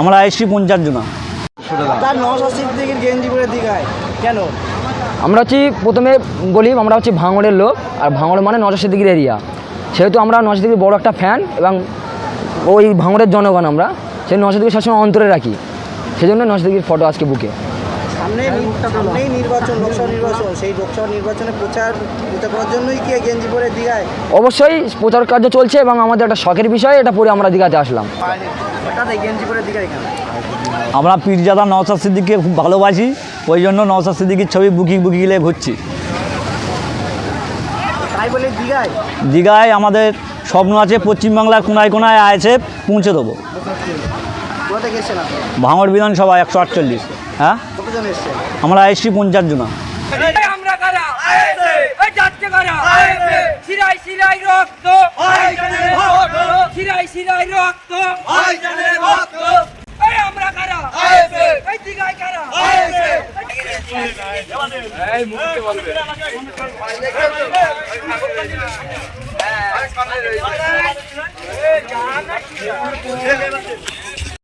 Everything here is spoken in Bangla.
আমরা এসছি পঞ্চাশ জনা। তার নশো সিদ্দিকির গেঞ্জি পরে দীঘায়। কেন? আমরা হচ্ছি প্রথমে বলি আমরা হচ্ছি ভাঙড়ের লোক আর ভাঙড় মানে নশাশি সিদ্দিকির এরিয়া সেহেতু আমরা নশা সিদ্দিকির বড় একটা ফ্যান এবং ওই ভাঙড়ের জনগণ আমরা। সেই নশা সিদ্দিকি সবসময় অন্তরে রাখি। সেই জন্য সিদ্দিকির ফটো আজকে বুকে সামনে সামনেই নির্বাচন লোকসভা নির্বাচন। সেই লোকসভা নির্বাচনে প্রচার প্রচার করার জন্যই কি গেঞ্জি পরে দীঘায়? অবশ্যই প্রচার কার্য চলছে এবং আমাদের একটা শখের বিষয় এটা পরে আমরা দীঘাতে আসলাম। আমরা পীরজাদা নওসাদ সিদ্দিককে খুব ভালোবাসি ওই জন্য নওসাদ সিদ্দিকির ছবি বুকি বুকি গিলে ঘুরছি। তাই দীঘায়? আমাদের স্বপ্ন আছে পশ্চিমবাংলার কোনায় কোনায় আছে পৌঁছে দেবো। ভাঙড় বিধানসভা একশো আটচল্লিশ। হ্যাঁ? আমরা এসছি পঞ্চাশ জনা। এই আমরা